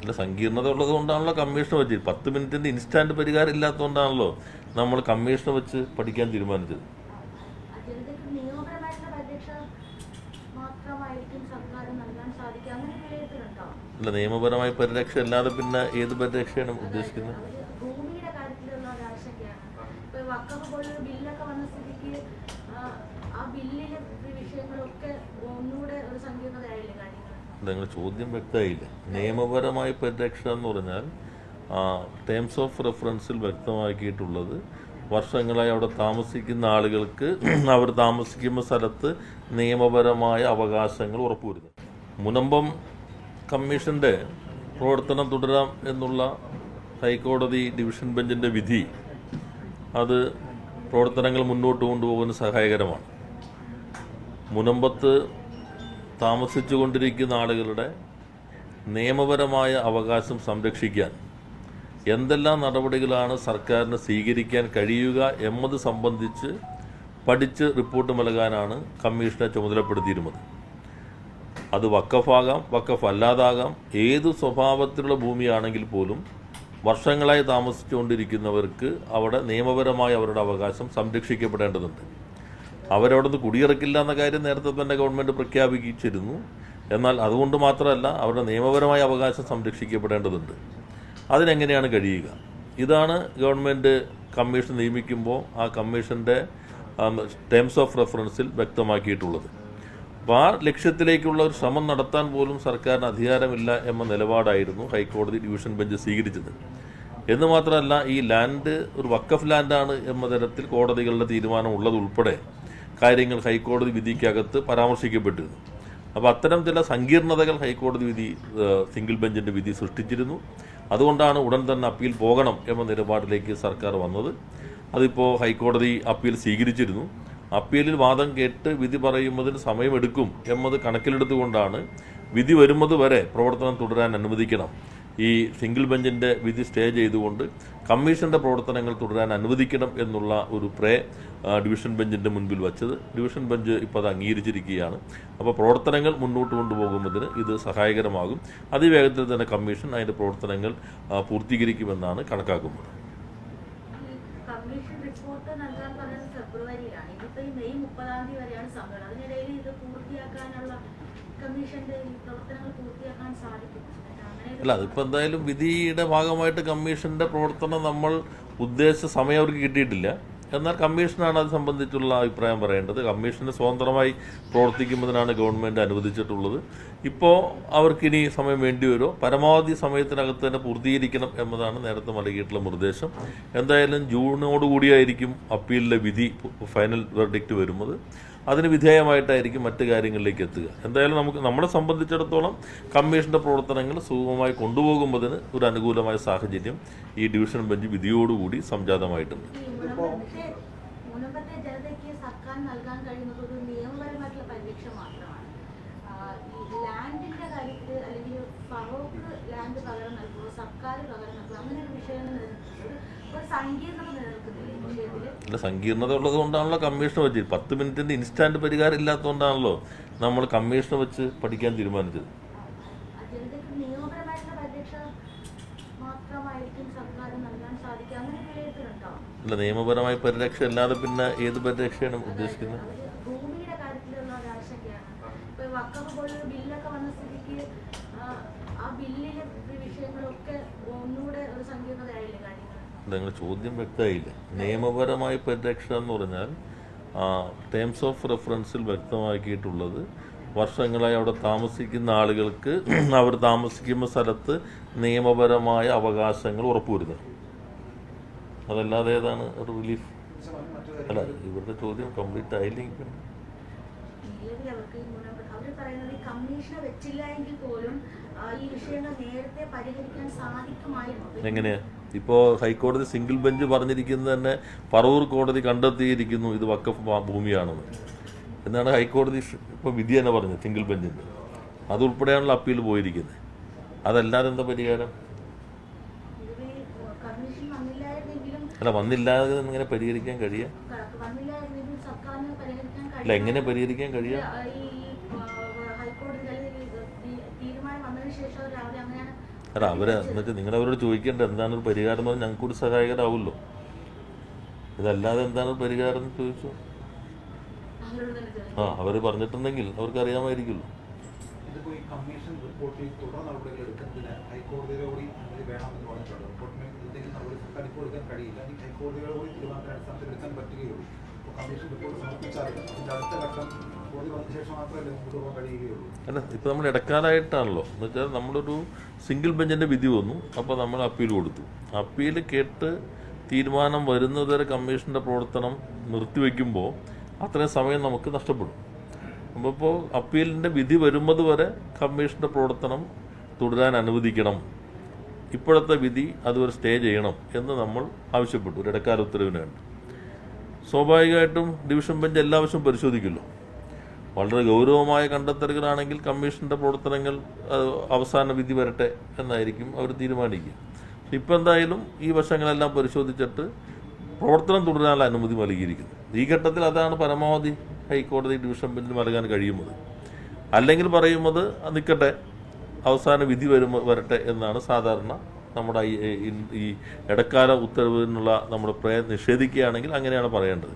അല്ല സങ്കീർണത ഉള്ളത് കൊണ്ടാണല്ലോ കമ്മീഷൻ വെച്ച്. പത്ത് മിനിറ്റിന്റെ ഇൻസ്റ്റാന്റ് പരിഹാരം ഇല്ലാത്തതുകൊണ്ടാണല്ലോ നമ്മൾ കമ്മീഷൻ വെച്ച് പഠിക്കാൻ തീരുമാനിച്ചത്. അല്ല നിയമപരമായ പരിരക്ഷ അല്ലാതെ പിന്നെ ഏത് പരിരക്ഷയാണ് ഉദ്ദേശിക്കുന്നത് അവർ ഭൂമിയുടെ കാര്യത്തിലുള്ള ഒരു ആശങ്കയാണ് ഇപ്പൊ വക്കഫ് പോലൊരു ബില്ലൊക്കെ വന്ന സ്ഥിതിക്ക് ആ, ആ ബില്ലിലെ വിഷയങ്ങളൊക്കെ ഒന്നുകൂടെ ഒരു സങ്കീർണതയായില്ലേ നിങ്ങൾ ചോദ്യം വ്യക്തമായില്ല? നിയമപരമായ പരിരക്ഷ എന്ന് പറഞ്ഞാൽ ടേംസ് ഓഫ് റെഫറൻസിൽ വ്യക്തമാക്കിയിട്ടുള്ളത് വർഷങ്ങളായി അവിടെ താമസിക്കുന്ന ആളുകൾക്ക് അവർ താമസിക്കുന്ന സ്ഥലത്ത് നിയമപരമായ അവകാശങ്ങൾ ഉറപ്പുവരുന്നു മുനമ്പം കമ്മീഷന്റെ പ്രവർത്തനം തുടരാം എന്നുള്ള ഹൈക്കോടതി ഡിവിഷൻ ബെഞ്ചിന്റെ വിധി അത് പ്രവർത്തനങ്ങൾ മുന്നോട്ട് കൊണ്ടുപോകുന്ന സഹായകരമാണ്. മുനമ്പത്ത് താമസിച്ചു കൊണ്ടിരിക്കുന്ന ആളുകളുടെ നിയമപരമായ അവകാശം സംരക്ഷിക്കാൻ എന്തെല്ലാം നടപടികളാണ് സർക്കാരിന് സ്വീകരിക്കാൻ കഴിയുക എന്നത് സംബന്ധിച്ച് പഠിച്ച് റിപ്പോർട്ട് നൽകാനാണ് കമ്മീഷനെ ചുമതലപ്പെടുത്തിയിരുന്നത്. അത് വക്കഫാകാം വക്കഫ് അല്ലാതാകാം ഏതു സ്വഭാവത്തിലുള്ള ഭൂമിയാണെങ്കിൽ പോലും വർഷങ്ങളായി താമസിച്ചുകൊണ്ടിരിക്കുന്നവർക്ക് അവിടെ നിയമപരമായി അവരുടെ അവകാശം സംരക്ഷിക്കപ്പെടേണ്ടതുണ്ട്. അവരവിടെ നിന്ന് കുടിയിറക്കില്ല എന്ന കാര്യം നേരത്തെ തന്നെ ഗവൺമെന്റ് പ്രഖ്യാപിച്ചിരുന്നു. എന്നാൽ അതുകൊണ്ട് മാത്രമല്ല അവരുടെ നിയമപരമായ അവകാശം സംരക്ഷിക്കപ്പെടേണ്ടതുണ്ട്. അതിനെങ്ങനെയാണ് കഴിയുക? ഇതാണ് ഗവൺമെന്റ് കമ്മീഷൻ നിയമിക്കുമ്പോൾ ആ കമ്മീഷന്റെ ടേംസ് ഓഫ് റെഫറൻസിൽ വ്യക്തമാക്കിയിട്ടുള്ളത്. അപ്പോൾ ആ ലക്ഷ്യത്തിലേക്കുള്ള ഒരു ശ്രമം നടത്താൻ പോലും സർക്കാരിന് അധികാരമില്ല എന്ന നിലപാടായിരുന്നു ഹൈക്കോടതി ഡിവിഷൻ ബെഞ്ച് സ്വീകരിച്ചത്. എന്ന് മാത്രമല്ല ഈ ലാൻഡ് ഒരു വക്കഫ് ലാൻഡാണ് എന്ന തരത്തിൽ കോടതികളുടെ തീരുമാനം ഉള്ളതുൾപ്പെടെ കാര്യങ്ങൾ ഹൈക്കോടതി വിധിക്കകത്ത് പരാമർശിക്കപ്പെട്ടിരുന്നു. അപ്പോൾ അത്തരം ചില സങ്കീർണതകൾ ഹൈക്കോടതി വിധി സിംഗിൾ ബെഞ്ചിന്റെ വിധി സൃഷ്ടിച്ചിരുന്നു. അതുകൊണ്ടാണ് ഉടൻ തന്നെ അപ്പീൽ പോകണം എന്ന നിലപാടിലേക്ക് സർക്കാർ വന്നത്. അതിപ്പോൾ ഹൈക്കോടതി അപ്പീൽ സ്വീകരിച്ചിരുന്നു. അപ്പീലിൽ വാദം കേട്ട് വിധി പറയുന്നതിന് സമയമെടുക്കും എന്നത് കണക്കിലെടുത്തുകൊണ്ടാണ് വിധി വരുന്നത് വരെ പ്രവർത്തനം തുടരാൻ അനുവദിക്കണം. ഈ സിംഗിൾ ബെഞ്ചിന്റെ വിധി സ്റ്റേ ചെയ്തുകൊണ്ട് കമ്മീഷന്റെ പ്രവർത്തനങ്ങൾ തുടരാൻ അനുവദിക്കണം എന്നുള്ള ഒരു പ്രേ ഡിവിഷൻ ബെഞ്ചിന്റെ മുൻപിൽ വച്ചത്. ഡിവിഷൻ ബെഞ്ച് ഇപ്പോൾ അത് അംഗീകരിച്ചിരിക്കുകയാണ്. അപ്പോൾ പ്രവർത്തനങ്ങൾ മുന്നോട്ട് കൊണ്ടുപോകുന്നതിന് ഇത് സഹായകരമാകും. അതിവേഗത്തിൽ തന്നെ കമ്മീഷൻ അതിന്റെ പ്രവർത്തനങ്ങൾ പൂർത്തീകരിക്കുമെന്നാണ് കണക്കാക്കുന്നത്. കമ്മീഷന്റെ പ്രവർത്തനങ്ങൾ പൂർത്തിയാക്കാൻ സാധിക്കും. അല്ല അതിപ്പോൾ എന്തായാലും വിധിയുടെ ഭാഗമായിട്ട് കമ്മീഷന്റെ പ്രവർത്തനം നമ്മൾ ഉദ്ദേശിച്ച സമയം അവർക്ക് കിട്ടിയിട്ടില്ല. എന്നാൽ കമ്മീഷനാണ് അത് സംബന്ധിച്ചുള്ള അഭിപ്രായം പറയേണ്ടത്. കമ്മീഷന് സ്വതന്ത്രമായി പ്രവർത്തിക്കുന്നതിനാണ് ഗവൺമെന്റ് അനുവദിച്ചിട്ടുള്ളത്. ഇപ്പോൾ അവർക്കിനി സമയം വേണ്ടി വരുമോ? പരമാവധി സമയത്തിനകത്ത് തന്നെ പൂർത്തീകരിക്കണം എന്നതാണ് നേരത്തെ നൽകിയിട്ടുള്ള നിർദ്ദേശം. എന്തായാലും ജൂണോടുകൂടിയായിരിക്കും അപ്പീലിലെ വിധി ഫൈനൽ വെർഡിക്റ്റ് വരുന്നത്. അതിന് വിധേയമായിട്ടായിരിക്കും മറ്റു കാര്യങ്ങളിലേക്ക് എത്തുക. എന്തായാലും നമുക്ക് നമ്മളെ സംബന്ധിച്ചിടത്തോളം കമ്മീഷന്റെ പ്രവർത്തനങ്ങൾ സുഗമമായി കൊണ്ടുപോകുമ്പോൾ ഒരു അനുകൂലമായ സാഹചര്യം ഈ ഡിവിഷൻ ബെഞ്ച് വിധിയോടുകൂടി സംജാതമായിട്ടുണ്ട്. ലാൻഡിന്റെ കാര്യത്തിൽ അല്ലെങ്കിൽ ലാൻഡ് നൽകുമോ സർക്കാർ അങ്ങനെ ഒരു അല്ല സങ്കീർണത ഉള്ളത് കൊണ്ടാണല്ലോ കമ്മീഷൻ വെച്ച് പത്ത് മിനിറ്റിന്റെ ഇൻസ്റ്റാന്റ് പരിഹാരം ഇല്ലാത്തതുകൊണ്ടാണല്ലോ നമ്മൾ കമ്മീഷൻ വെച്ച് പഠിക്കാൻ തീരുമാനിച്ചത്. അല്ല നിയമപരമായ പരിരക്ഷ അല്ലാതെ പിന്നെ ഏത് പരിരക്ഷയാണ് ഉദ്ദേശിക്കുന്നത്? ആ, ബില്ലിലെ വിഷയങ്ങളൊക്കെ ഒന്നുകൂടെ ഒരു സങ്കീർണതയായില്ലേ കാര്യങ്ങൾ നിങ്ങൾ ചോദ്യം വ്യക്തമായില്ല? നിയമപരമായി പരിരക്ഷ എന്ന് പറഞ്ഞാൽ ടേംസ് ഓഫ് റെഫറൻസിൽ വ്യക്തമാക്കിയിട്ടുള്ളത് വർഷങ്ങളായി അവിടെ താമസിക്കുന്ന ആളുകൾക്ക് അവർ താമസിക്കുന്ന സ്ഥലത്ത് നിയമപരമായ അവകാശങ്ങൾ ഉറപ്പുവരുന്നത് അതല്ലാതെ ഏതാണ്? റിലീഫ് അല്ല ഇവരുടെ ചോദ്യം കംപ്ലീറ്റ് ആയില്ലെങ്കിൽ എങ്ങനെയാ? ഇപ്പോൾ ഹൈക്കോടതി സിംഗിൾ ബെഞ്ച് പറഞ്ഞിരിക്കുന്നത് തന്നെ പറവൂർ കോടതി കണ്ടെത്തിയിരിക്കുന്നു ഇത് വക്കഫ് ഭൂമിയാണെന്ന്. എന്നാണ് ഹൈക്കോടതി ഇപ്പോൾ വിധി തന്നെ പറഞ്ഞത് സിംഗിൾ ബെഞ്ചിന്റെ അതുൾപ്പെടെയാണല്ലോ അപ്പീൽ പോയിരിക്കുന്നത്. അതല്ലാതെ എന്താ പരിഹാരം? അല്ല വന്നില്ലാതെ എങ്ങനെ പരിഹരിക്കാൻ കഴിയുക അല്ല കഴിയും? എങ്ങനെ പരിഹരിക്കാൻ കഴിയുക അല്ല അവർ എന്നുവെച്ചാൽ നിങ്ങൾ അവരോട് ചോദിക്കേണ്ട എന്താണ് ഒരു പരിഹാരം എന്ന് പറഞ്ഞാൽ ഞങ്ങൾക്ക് കൂടി സഹായകരാവുമല്ലോ. ഇതല്ലാതെ എന്താണ് ഒരു പരിഹാരം എന്ന് ചോദിച്ചു? ആ അവർ പറഞ്ഞിട്ടുണ്ടെങ്കിൽ അവർക്ക് അറിയാമായിരിക്കുമല്ലോ. ഹൈക്കോടതിയുടെ അല്ല ഇപ്പം നമ്മൾ ഇടക്കാലായിട്ടാണല്ലോ. എന്ന് വെച്ചാൽ നമ്മളൊരു സിംഗിൾ ബെഞ്ചിന്റെ വിധി വന്നു. അപ്പോൾ നമ്മൾ അപ്പീൽ കൊടുത്തു. അപ്പീൽ കേട്ട് തീരുമാനം വരുന്നതുവരെ കമ്മീഷന്റെ പ്രവർത്തനം നിർത്തിവെക്കുമ്പോൾ അത്രയും സമയം നമുക്ക് നഷ്ടപ്പെടും. അപ്പോൾ ഇപ്പോൾ അപ്പീലിന്റെ വിധി വരുന്നത് വരെ കമ്മീഷന്റെ പ്രവർത്തനം തുടരാൻ അനുവദിക്കണം. ഇപ്പോഴത്തെ വിധി അതുവരെ സ്റ്റേ ചെയ്യണം എന്ന് നമ്മൾ ആവശ്യപ്പെട്ടു. ഒരു ഇടക്കാല ഉത്തരവിന് വേണ്ടി. സ്വാഭാവികമായിട്ടും ഡിവിഷൻ ബെഞ്ച് എല്ലാ പരിശോധിക്കുമല്ലോ. വളരെ ഗൗരവമായ കണ്ടെത്തലുകളാണെങ്കിൽ കമ്മീഷന്റെ പ്രവർത്തനങ്ങൾ അവസാന വിധി വരട്ടെ എന്നായിരിക്കും അവർ തീരുമാനിക്കുക. ഇപ്പം എന്തായാലും ഈ വശങ്ങളെല്ലാം പരിശോധിച്ചിട്ട് പ്രവർത്തനം തുടരാനുള്ള അനുമതി നൽകിയിരിക്കുന്നു. ഈ ഘട്ടത്തിൽ അതാണ് പരമാവധി ഹൈക്കോടതി ഡിവിഷൻ ബെഞ്ചിന് നൽകാൻ കഴിയുന്നത്. അല്ലെങ്കിൽ പറയുന്നത് നിൽക്കട്ടെ അവസാന വിധി വരും വരട്ടെ എന്നാണ് സാധാരണ നമ്മുടെ ഈ ഇടക്കാല ഉത്തരവിനുള്ള നമ്മുടെ പ്രയ നിഷേധിക്കുകയാണെങ്കിൽ അങ്ങനെയാണ് പറയേണ്ടത്.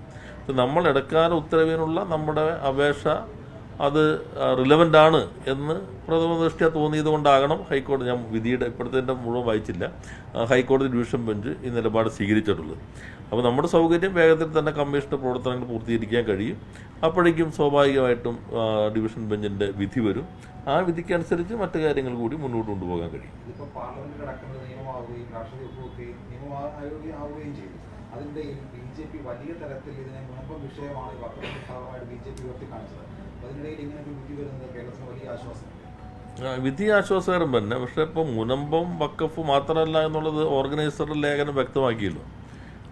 നമ്മൾ ഇടക്കാല ഉത്തരവിനുള്ള നമ്മുടെ അപേക്ഷ അത് റിലവന്റ് ആണ് എന്ന് പ്രഥമ ദൃഷ്ട്യാ തോന്നിയത് കൊണ്ടാകണം ഹൈക്കോടതി. ഞാൻ വിധിയുടെ ഇപ്പോഴത്തെ മുഴുവൻ വായിച്ചില്ല. ഹൈക്കോടതി ഡിവിഷൻ ബെഞ്ച് ഈ നിലപാട് സ്വീകരിച്ചിട്ടുള്ളത്. അപ്പോൾ നമ്മുടെ സൗകര്യം വേഗത്തിൽ തന്നെ കമ്മീഷന്റെ പ്രവർത്തനങ്ങൾ പൂർത്തീകരിക്കാൻ കഴിയും. അപ്പോഴേക്കും സ്വാഭാവികമായിട്ടും ഡിവിഷൻ ബെഞ്ചിന്റെ വിധി വരും. ആ വിധിക്കനുസരിച്ച് മറ്റു കാര്യങ്ങൾ കൂടി മുന്നോട്ട് കൊണ്ടുപോകാൻ കഴിയും. അതിന്റെ ബി ജെ പി വലിയ തരത്തിൽ ഇതിനെ മുൻപം വിഷയമാണ് ഈ വക്രത്തിന്റെ ഭാഗമായിട്ട് ബി ജെ പി ഉയർത്തി കാണിച്ചത്. അതിനിടയിൽ ഇങ്ങനെ ഒരു വിധി വരുന്നത് കേരളത്തിന് വലിയ ആശ്വാസം. വിധി ആശ്വാസകരം തന്നെ. പക്ഷെ ഇപ്പോൾ മുനമ്പം വക്കഫ് മാത്രമല്ല എന്നുള്ളത് ഓർഗനൈസറുടെ ലേഖനം വ്യക്തമാക്കിയല്ലോ.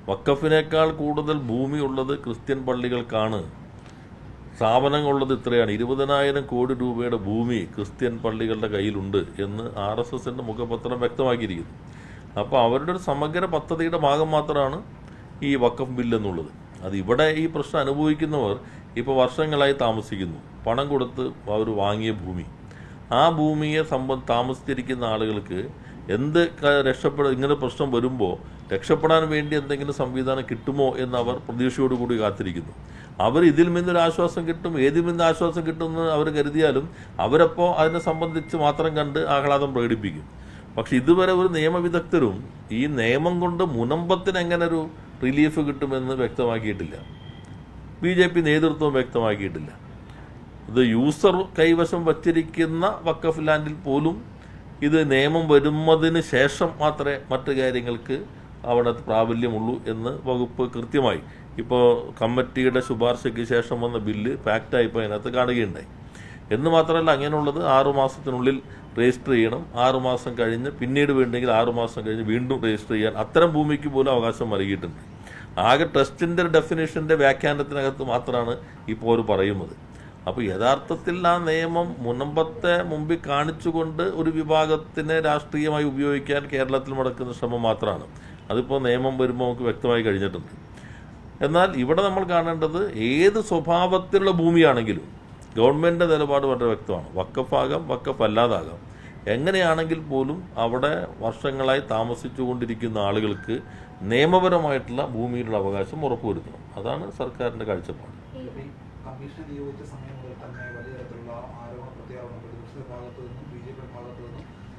വക്കഫിനേക്കാൾ കൂടുതൽ ഭൂമി ഉള്ളത് ക്രിസ്ത്യൻ പള്ളികൾക്കാണ്. സ്ഥാപനങ്ങളുള്ളത് ഇത്രയാണ്. ഇരുപതിനായിരം കോടി രൂപയുടെ ഭൂമി ക്രിസ്ത്യൻ പള്ളികളുടെ കയ്യിലുണ്ട് എന്ന് ആർ എസ് എസിന്റെ മുഖപത്രം വ്യക്തമാക്കിയിരിക്കുന്നു. അപ്പോൾ അവരുടെ ഒരു സമഗ്ര പദ്ധതിയുടെ ഭാഗം മാത്രമാണ് ഈ വക്കഫ് ബില്ല് എന്നുള്ളത് അത് ഇവിടെ ഈ പ്രശ്നം അനുഭവിക്കുന്നവർ ഇപ്പോൾ വർഷങ്ങളായി താമസിക്കുന്നു. പണം കൊടുത്ത് അവർ വാങ്ങിയ ഭൂമി. ആ ഭൂമിയെ സംബന്ധ താമസിച്ചിരിക്കുന്ന ആളുകൾക്ക് എന്ത് രക്ഷപ്പെട ഇങ്ങനെ പ്രശ്നം വരുമ്പോൾ രക്ഷപ്പെടാൻ വേണ്ടി എന്തെങ്കിലും സംവിധാനം കിട്ടുമോ എന്ന് അവർ പ്രതീക്ഷയോടുകൂടി കാത്തിരിക്കുന്നു. അവർ ഇതിൽ നിന്നൊരു ആശ്വാസം കിട്ടും ഏതിൽ നിന്ന് ആശ്വാസം കിട്ടുമെന്ന് അവർ കരുതിയാലും അവരപ്പോൾ അതിനെ സംബന്ധിച്ച് മാത്രം കണ്ട് ആഹ്ലാദം പ്രകടിപ്പിക്കും. പക്ഷെ ഇതുവരെ ഒരു നിയമവിദഗ്ധരും ഈ നിയമം കൊണ്ട് മുനമ്പത്തിന് എങ്ങനെ ഒരു റിലീഫ് കിട്ടുമെന്ന് വ്യക്തമാക്കിയിട്ടില്ല. ബി ജെ പി നേതൃത്വം വ്യക്തമാക്കിയിട്ടില്ല. ഇത് യൂസർ കൈവശം വച്ചിരിക്കുന്ന വക്കഫ് ലാൻഡിൽ പോലും ഇത് നിയമം വരുന്നതിന് ശേഷം മാത്രമേ മറ്റു കാര്യങ്ങൾക്ക് അവിടെ പ്രാബല്യമുള്ളൂ എന്ന് വകുപ്പ് കൃത്യമായി. ഇപ്പോൾ കമ്മിറ്റിയുടെ ശുപാർശയ്ക്ക് ശേഷം വന്ന ബില്ല് ഫാക്റ്റായിപ്പോൾ അതിനകത്ത് കാണുകയുണ്ടായി. എന്ന് മാത്രമല്ല അങ്ങനെയുള്ളത് ആറു മാസത്തിനുള്ളിൽ രജിസ്റ്റർ ചെയ്യണം. ആറുമാസം കഴിഞ്ഞ് പിന്നീട് വേണ്ടെങ്കിൽ ആറുമാസം കഴിഞ്ഞ് വീണ്ടും രജിസ്റ്റർ ചെയ്യാൻ അത്തരം ഭൂമിക്ക് പോലും അവകാശം നൽകിയിട്ടുണ്ട്. ആകെ ട്രസ്റ്റിന്റെ ഡെഫിനേഷന്റെ വ്യാഖ്യാനത്തിനകത്ത് മാത്രമാണ് ഇപ്പോൾ അവർ പറയുന്നത്. അപ്പോൾ യഥാർത്ഥത്തിൽ ആ നിയമം മുനമ്പത്തെ മുമ്പിൽ കാണിച്ചുകൊണ്ട് ഒരു വിഭാഗത്തിനെ രാഷ്ട്രീയമായി ഉപയോഗിക്കാൻ കേരളത്തിൽ നടക്കുന്ന ശ്രമം മാത്രമാണ്. അതിപ്പോൾ നിയമം വരുമ്പോൾ നമുക്ക് വ്യക്തമായി കഴിഞ്ഞിട്ടുണ്ട്. എന്നാൽ ഇവിടെ നമ്മൾ കാണേണ്ടത് ഏത് സ്വഭാവത്തിലുള്ള ഭൂമിയാണെങ്കിലും ഗവൺമെന്റ് നിലപാട് വളരെ വ്യക്തമാണ്. വക്കഫാകാം വക്കഫ് അല്ലാതാകാം എങ്ങനെയാണെങ്കിൽ പോലും അവിടെ വർഷങ്ങളായി താമസിച്ചുകൊണ്ടിരിക്കുന്ന ആളുകൾക്ക് നിയമപരമായിട്ടുള്ള ഭൂമിയിലുള്ള അവകാശം ഉറപ്പുവരുത്തണം. അതാണ് സർക്കാരിന്റെ കാഴ്ചപ്പാട്.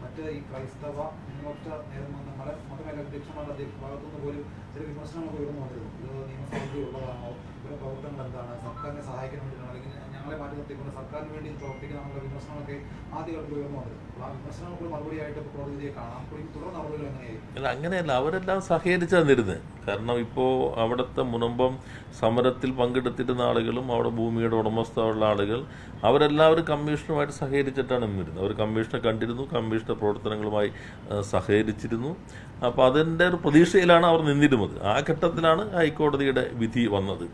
മറ്റ് ഈ ക്രൈസ്തവ ന്യൂനപക്ഷ നേതൃത്വങ്ങളെ മതമേല അധ്യക്ഷന്മാരുടെ അധ്യക്ഷ ഭാഗത്തു നിന്ന് പോലും ചില വിമർശനങ്ങളൊക്കെ ഉയർന്നു വന്നിരുന്നു. ഇത് നിയമസഭയിൽ ഉള്ളതാണോ? ഇവരുടെ പ്രവർത്തനങ്ങൾ എന്താണ് സർക്കാരിനെ സഹായിക്കാൻ വേണ്ടിയിട്ടാണോ. അല്ലെങ്കിൽ ഞങ്ങളെ മാറ്റി നിർത്തിക്കൊണ്ട് സർക്കാരിന് വേണ്ടി പ്രവർത്തിക്കുന്ന നമ്മുടെ വിമർശനങ്ങളൊക്കെ ആദ്യമായിട്ട് ഉയർന്നു വന്നത് അപ്പോൾ ആ വിമർശനങ്ങൾക്ക് മറുപടിയായിട്ട് ഇപ്പോൾ കോടതിയെ കാണാം. അപ്പോൾ ഈ തുടർ നടപടികൾ എങ്ങനെയായിരിക്കും? അല്ല അങ്ങനെയല്ല. അവരെല്ലാം സഹകരിച്ചാണ് നിരുന്നത് കാരണം ഇപ്പോൾ അവിടുത്തെ മുനമ്പം സമരത്തിൽ പങ്കെടുത്തിരുന്ന ആളുകളും അവിടെ ഭൂമിയുടെ ഉടമസ്ഥയുള്ള ആളുകൾ അവരെല്ലാവരും കമ്മീഷനുമായിട്ട് സഹകരിച്ചിട്ടാണ് നിന്നിരുന്നത്. അവർ കമ്മീഷനെ കണ്ടിരുന്നു കമ്മീഷന്റെ പ്രവർത്തനങ്ങളുമായി സഹകരിച്ചിരുന്നു. അപ്പോൾ അതിന്റെ ഒരു പ്രതീക്ഷയിലാണ് അവർ നിന്നിരുന്നത്. ആ ഘട്ടത്തിലാണ് ഹൈക്കോടതിയുടെ വിധി വന്നത്.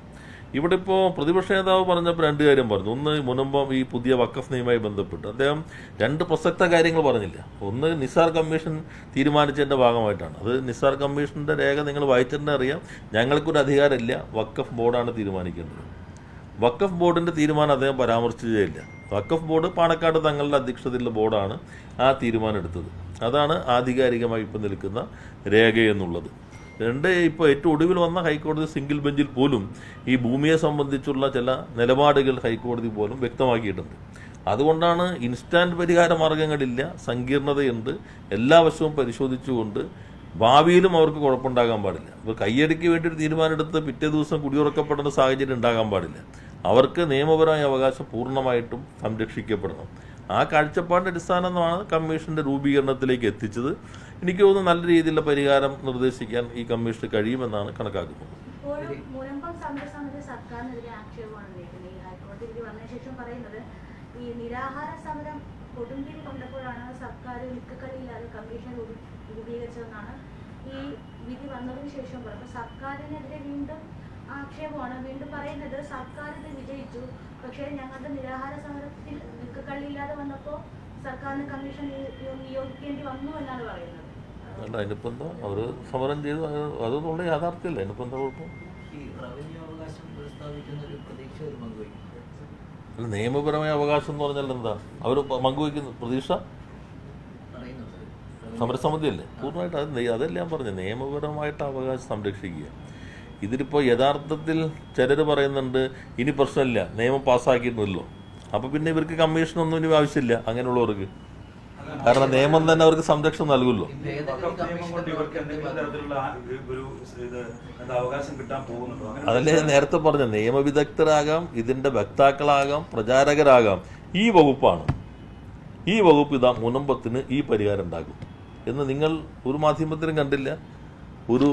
ഇവിടെ ഇപ്പോൾ പ്രതിപക്ഷ നേതാവ് പറഞ്ഞപ്പോൾ രണ്ട് കാര്യം പറഞ്ഞു. ഒന്ന് മുനമ്പം ഈ പുതിയ വക്കഫ് നിയമമായി ബന്ധപ്പെട്ട്. അദ്ദേഹം രണ്ട് പ്രസക്ത കാര്യങ്ങൾ പറഞ്ഞില്ല. ഒന്ന് നിസാർ കമ്മീഷൻ തീരുമാനിച്ചതിന്റെ ഭാഗമായിട്ടാണ്. അത് നിസാർ കമ്മീഷന്റെ രേഖ നിങ്ങൾ വായിച്ചിട്ടുണ്ടെന്ന് അറിയാം. ഞങ്ങൾക്കൊരു അധികാരമില്ല. വക്കഫ് ബോർഡാണ് തീരുമാനിക്കേണ്ടത്. വക്കഫ് ബോർഡിന്റെ തീരുമാനം അദ്ദേഹം പരാമർശിച്ചതേയില്ല വക്കഫ് ബോർഡ് പാണക്കാട് തങ്ങളുടെ അധ്യക്ഷതയിലുള്ള ബോർഡാണ് ആ തീരുമാനം എടുത്തത്. അതാണ് ആധികാരികമായി ഇപ്പം നിൽക്കുന്ന രേഖ എന്നുള്ളത് രണ്ട് ഇപ്പോൾ ഏറ്റവും ഒടുവിൽ വന്ന ഹൈക്കോടതി സിംഗിൾ ബെഞ്ചിൽ പോലും ഈ ഭൂമിയെ സംബന്ധിച്ചുള്ള ചില നിലപാടുകൾ ഹൈക്കോടതി പോലും വ്യക്തമാക്കിയിട്ടുണ്ട്. അതുകൊണ്ടാണ് ഇൻസ്റ്റാന്റ് പരിഹാര മാർഗങ്ങളില്ല സങ്കീർണതയുണ്ട് എല്ലാ വശവും പരിശോധിച്ചുകൊണ്ട് ഭാവിയിലും അവർക്ക് കുഴപ്പമുണ്ടാകാൻ പാടില്ല. ഇപ്പോൾ കയ്യടിക്ക് വേണ്ടി ഒരു തീരുമാനമെടുത്ത് പിറ്റേ ദിവസം കുടിയുറക്കപ്പെടുന്ന സാഹചര്യം ഉണ്ടാകാൻ പാടില്ല. അവർക്ക് നിയമപരമായ അവകാശം പൂർണമായിട്ടും സംരക്ഷിക്കപ്പെടണം. ആ കാഴ്ചപ്പാടിന്റെ അടിസ്ഥാനമാണ് കമ്മീഷന്റെ രൂപീകരണത്തിലേക്ക് എത്തിച്ചത്. എനിക്ക് തോന്നുന്നു നല്ല രീതിയിലുള്ള പരിഹാരം നിർദ്ദേശിക്കാൻ ഈ കമ്മീഷന് കഴിയുമെന്നാണ് കണക്കാക്കുന്നത്. ഈ നിരാഹാര സമരം കൊണ്ടപ്പോഴാണ് സർക്കാർ കമ്മീഷൻ ഈ വിധി വന്നതിന് ശേഷം സർക്കാരിനെതിരെ വീണ്ടും ഞങ്ങളുടെ നിരാഹാര സമരത്തിൽ നിക്കക്കളിയില്ലാതെ വന്നപ്പോൾ സർക്കാരിന് കമ്മീഷൻ നിയോ- നിയോഗിക്കേണ്ടി വന്നു എന്നാണ് പറയുന്നത്. അല്ല അതിനിപ്പോൾ എന്താ അവർ സമരം ചെയ്തു. അത് അതൊന്നുള്ള യാഥാർത്ഥ്യമല്ല. അതിനിപ്പോൾ എന്താ കുഴപ്പം അല്ല നിയമപരമായ അവകാശം എന്ന് പറഞ്ഞാൽ എന്താ? അവർ പങ്കുവയ്ക്കുന്ന. പ്രതീക്ഷ? സമരസമിതിയല്ലേ? പൂർണമായിട്ട് അത് അതല്ല ഞാൻ പറഞ്ഞത്. നിയമപരമായിട്ട് അവകാശം സംരക്ഷിക്കുക. ഇതിലിപ്പോൾ യഥാർത്ഥത്തിൽ ചിലർ പറയുന്നുണ്ട് ഇനി പ്രശ്നമില്ല നിയമം പാസ്സാക്കിയിട്ടുണ്ടല്ലോ അപ്പോൾ പിന്നെ ഇവർക്ക് കമ്മീഷനൊന്നും ഇനി ആവശ്യമില്ല അങ്ങനെയുള്ളവർക്ക്. കാരണം നിയമം തന്നെ അവർക്ക് സംരക്ഷണം നൽകുമല്ലോ. അതല്ലേ നേരത്തെ പറഞ്ഞ നിയമവിദഗ്ധരാകാം ഇതിന്റെ വക്താക്കളാകാം പ്രചാരകരാകാം. ഈ വകുപ്പാണ്. ഈ വകുപ്പ് ഇതാ മുനമ്പത്തിന് ഈ പരിഹാരം ഉണ്ടാകും എന്ന് നിങ്ങൾ ഒരു മാധ്യമത്തിനും കണ്ടില്ല ഒരു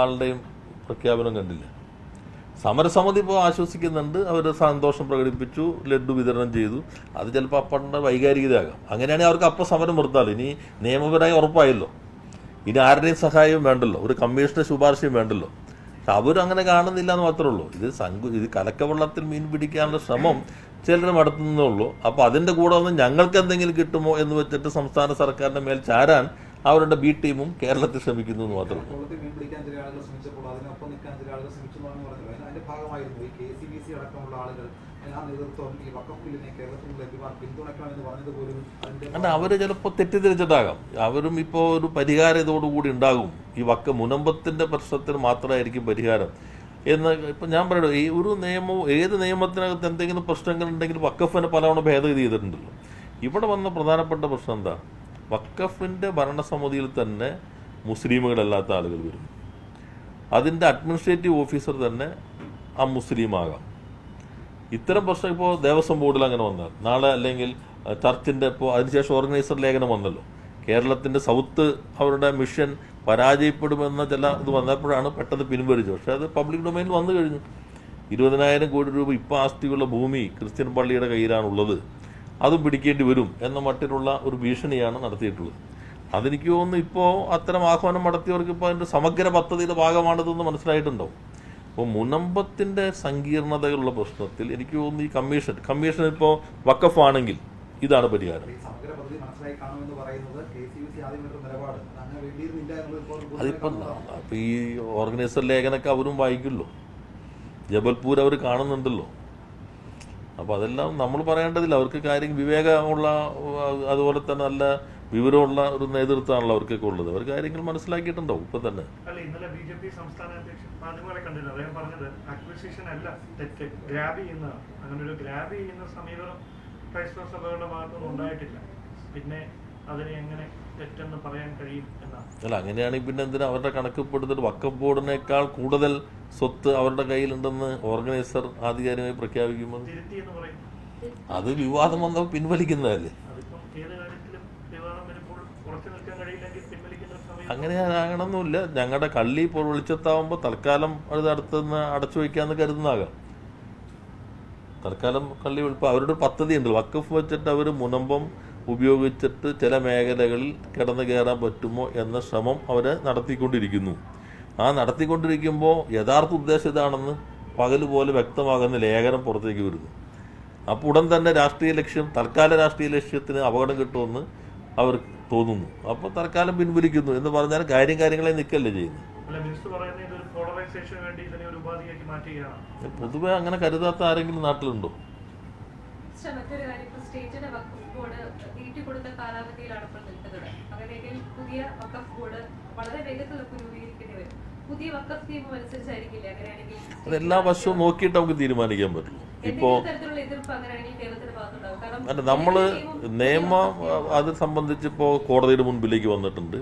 ആളുടെയും പ്രഖ്യാപനം കണ്ടില്ല. സമരസമിതി ഇപ്പോൾ ആശ്വസിക്കുന്നുണ്ട്. അവർ സന്തോഷം പ്രകടിപ്പിച്ചു ലഡു വിതരണം ചെയ്തു. അത് ചിലപ്പോൾ അപ്പണ്ട വൈകാരികതയാകാം. അങ്ങനെയാണെങ്കിൽ അവർക്ക് അപ്പം സമരം നിർത്താലോ? ഇനി നിയമപരമായി ഉറപ്പായല്ലോ. ഇനി ആരുടെയും സഹായവും വേണ്ടല്ലോ. ഒരു കമ്മീഷന്റെ ശുപാർശയും വേണ്ടല്ലോ. പക്ഷെ അവരങ്ങനെ കാണുന്നില്ല എന്ന് മാത്രമേ ഉള്ളൂ. ഇത് സങ്കു ഇത് കലക്കവെള്ളത്തിൽ മീൻ പിടിക്കാനുള്ള ശ്രമം ചിലർ നടത്തുന്നേ ഉള്ളൂ. അപ്പോൾ അതിന്റെ കൂടെ ഒന്ന് ഞങ്ങൾക്ക് എന്തെങ്കിലും കിട്ടുമോ എന്ന് വെച്ചിട്ട് സംസ്ഥാന സർക്കാരിന്റെ മേൽ ചാരാൻ അവരുടെ ബി ടീമും കേരളത്തിൽ ശ്രമിക്കുന്നു എന്ന് മാത്രമേ ഉള്ളൂ കൊള്ളത്തിൽ മീൻ പിടിക്കാൻ ചില ആളുകൾ ശ്രമിച്ചപ്പോൾ അതിനൊപ്പം നിൽക്കാൻ ചില ആളുകൾ ശ്രമിച്ചു എന്നാണ് പറഞ്ഞത് അതിന് അതിന്റെ ഭാഗമായിരുന്നു ഈ കെ സി ബി സി അടക്കമുള്ള ആളുകൾ അല്ല അവർ ചിലപ്പോൾ തെറ്റിദ്ധരിച്ചിട്ടാകാം. അവരും ഇപ്പോൾ ഒരു പരിഹാരം ഇതോടുകൂടി ഉണ്ടാകും. ഈ വക്ക മുനമ്പത്തിന്റെ പ്രശ്നത്തിന് മാത്രമായിരിക്കും പരിഹാരം. എന്ന് ഇപ്പം ഞാൻ പറയുള്ളൂ ഈ ഒരു നിയമവും ഏത് നിയമത്തിനകത്ത് എന്തെങ്കിലും പ്രശ്നങ്ങൾ പ്രശ്നങ്ങളുണ്ടെങ്കിൽ വക്കഫിനെ പലവണ ഭേദഗതി ചെയ്തിട്ടുണ്ടല്ലോ. ഇവിടെ വന്ന പ്രധാനപ്പെട്ട പ്രശ്നം എന്താ? വക്കഫിന്റെ ഭരണസമിതിയിൽ തന്നെ മുസ്ലിമുകളല്ലാത്ത ആളുകൾ വരും. അതിന്റെ അഡ്മിനിസ്ട്രേറ്റീവ് ഓഫീസർ തന്നെ ആ മുസ്ലിം ആകാം ഇത്തരം പ്രശ്നം ഇപ്പോൾ ദേവസ്വം ബോർഡിൽ അങ്ങനെ വന്നാൽ നാളെ അല്ലെങ്കിൽ ചർച്ചിന്റെ ഇപ്പോൾ അതിനുശേഷം ഓർഗനൈസർ ലേഖനം വന്നല്ലോ. കേരളത്തിന്റെ സൗത്ത് അവരുടെ മിഷൻ പരാജയപ്പെടുമെന്ന ചില ഇത് വന്നപ്പോഴാണ് പെട്ടെന്ന് പിൻവലിച്ചത്. പക്ഷേ അത് പബ്ലിക് ഡൊമൈനിൽ വന്നു കഴിഞ്ഞു. ഇരുപതിനായിരം കോടി രൂപ ഇപ്പോൾ ആസ്തിയുള്ള ഭൂമി ക്രിസ്ത്യൻ പള്ളിയുടെ കയ്യിലാണുള്ളത്. അതും പിടിക്കേണ്ടി വരും എന്ന മട്ടിലുള്ള ഒരു ഭീഷണിയാണ് നടത്തിയിട്ടുള്ളത്. അതെനിക്ക് തോന്നുന്നു ഇപ്പോൾ അത്തരം ആഹ്വാനം നടത്തിയവർക്ക് ഇപ്പോൾ അതിന്റെ സമഗ്ര പദ്ധതിയുടെ ഭാഗമാണിതെന്ന് മനസ്സിലായിട്ടുണ്ടാവും. അപ്പോൾ മുനമ്പത്തിന്റെ സങ്കീർണതകളുള്ള പ്രശ്നത്തിൽ എനിക്ക് തോന്നുന്നു ഈ കമ്മീഷൻ കമ്മീഷൻ ഇപ്പോൾ വക്കഫാണെങ്കിൽ ഇതാണ് പരിഹാരം. അതിപ്പം അപ്പം ഈ ഓർഗനൈസർ ലേഖനമൊക്കെ അവരും വായിക്കുമല്ലോ. ജബൽപൂർ അവർ കാണുന്നുണ്ടല്ലോ. അപ്പോൾ അതെല്ലാം നമ്മൾ പറയേണ്ടതില്ല. അവർക്ക് കാര്യം വിവേകമുള്ള അതുപോലെ തന്നെ നല്ല വിവരമുള്ള ഒരു നേതൃത്വമാണല്ലോ അവർക്കൊക്കെ ഉള്ളത്. അവർ കാര്യങ്ങൾ മനസ്സിലാക്കിയിട്ടുണ്ടാവും ഇപ്പം തന്നെ. അല്ല ഇന്നലെ ബി ജെ പി സംസ്ഥാന അധ്യക്ഷൻ മാധ്യമങ്ങളെ കണ്ടില്ല. അദ്ദേഹം പറഞ്ഞത് അക്വിസിഷൻ അല്ല തെറ്റ്. ഗ്രാബ് ചെയ്യുന്നതാണ് അങ്ങനെ ഒരു ഗ്രാബ് ചെയ്യുന്ന സമീപനം ക്രൈസ്തവ സഭകളുടെ ഭാഗത്തുനിന്ന് ഉണ്ടായിട്ടില്ല. പിന്നെ അതിനെ എങ്ങനെ തെറ്റെന്ന് പറയാൻ കഴിയും എന്നാണ്. അല്ല അങ്ങനെയാണെങ്കിൽ പിന്നെ എന്തിനാ അവരുടെ കണക്കിൽപ്പെടുത്തിട്ട് വക്കം ബോർഡിനേക്കാൾ കൂടുതൽ സ്വത്ത് അവരുടെ കയ്യിലുണ്ടെന്ന് ഓർഗനൈസർ ആധികാരികമായി പ്രഖ്യാപിക്കുമ്പോൾ? അത് വിവാദം വന്നപ്പോൾ പിൻവലിക്കുന്നതല്ലേ അതിപ്പം ഏത് കാര്യത്തിലും വിവാദം വരുമ്പോൾ ഉറച്ചു നിൽക്കാൻ കഴിയില്ലെങ്കിൽ പിൻവലിക്കുന്ന ഒരു സമയം അങ്ങനെ ആകണമെന്നില്ല ഞങ്ങളുടെ കള്ളി ഇപ്പോൾ വെളിച്ചത്താവുമ്പോൾ തൽക്കാലം അത് അടുത്തുനിന്ന് അടച്ചു വയ്ക്കാമെന്ന് കരുതുന്നാകാം തൽക്കാലം കള്ളി വെളുപ്പം അവരുടെ പദ്ധതി ഉണ്ട് വക്കഫ് വെച്ചിട്ട് അവർ മുനമ്പം ഉപയോഗിച്ചിട്ട് ചില മേഖലകളിൽ കിടന്നു കയറാൻ പറ്റുമോ എന്ന ശ്രമം അവർ നടത്തിക്കൊണ്ടിരിക്കുന്നു. ആ നടത്തിക്കൊണ്ടിരിക്കുമ്പോൾ യഥാർത്ഥ ഉദ്ദേശം ഇതാണെന്ന് പകൽ പോലെ വ്യക്തമാകുന്ന ലേഖനം പുറത്തേക്ക് വരുന്നു. അപ്പോൾ ഉടൻ തന്നെ രാഷ്ട്രീയ ലക്ഷ്യം തൽക്കാല രാഷ്ട്രീയ ലക്ഷ്യത്തിന് അപകടം കിട്ടുമെന്ന് അവർ തോന്നുന്നു. അപ്പോൾ തൽക്കാലം പിൻവലിക്കുന്നു എന്ന് പറഞ്ഞാൽ കാര്യം കാര്യങ്ങളെ നിൽക്കല്ലേ ചെയ്യുന്നത്. പൊതുവെ അങ്ങനെ കരുതാത്ത ആരെങ്കിലും നാട്ടിലുണ്ടോ? പക്ഷെ മറ്റൊരു കാര്യം ഇപ്പൊ സ്റ്റേറ്റിന്റെ വഖഫ് ബോർഡ് നീട്ടിക്കൊടുത്ത കാലാവധിയിലാണ് ഇപ്പോൾ നിൽക്കുന്നത്. അങ്ങനെയെങ്കിൽ പുതിയ വഖഫ് ബോർഡ് വളരെ വേഗത്തിൽ നമുക്ക് രൂപീകരിക്കേണ്ടി വരും. അതെല്ലാ വശവും നോക്കിയിട്ട് നമുക്ക് തീരുമാനിക്കാൻ പറ്റും. ഇപ്പോ അല്ല നമ്മൾ നിയമം- അത് സംബന്ധിച്ചിപ്പോൾ കോടതിയുടെ മുൻപിലേക്ക് വന്നിട്ടുണ്ട്.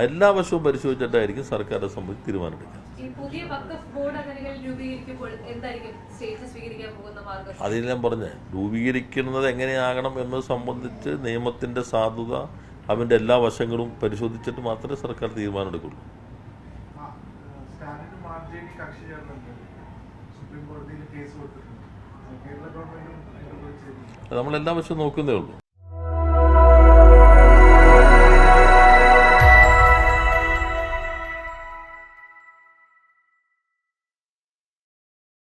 എല്ലാ വശവും പരിശോധിച്ചിട്ടായിരിക്കും സർക്കാർ അത് സംബന്ധിച്ച് തീരുമാനമെടുക്കുക. ഞാൻ പറഞ്ഞ രൂപീകരിക്കുന്നത് എങ്ങനെയാകണം എന്നത് സംബന്ധിച്ച് നിയമത്തിന്റെ സാധുത അവന്റെ എല്ലാ വശങ്ങളും പരിശോധിച്ചിട്ട് മാത്രമേ സർക്കാർ തീരുമാനമെടുക്കുള്ളൂ. എല്ലാ വശവും നോക്കുന്നേ ഉള്ളൂ.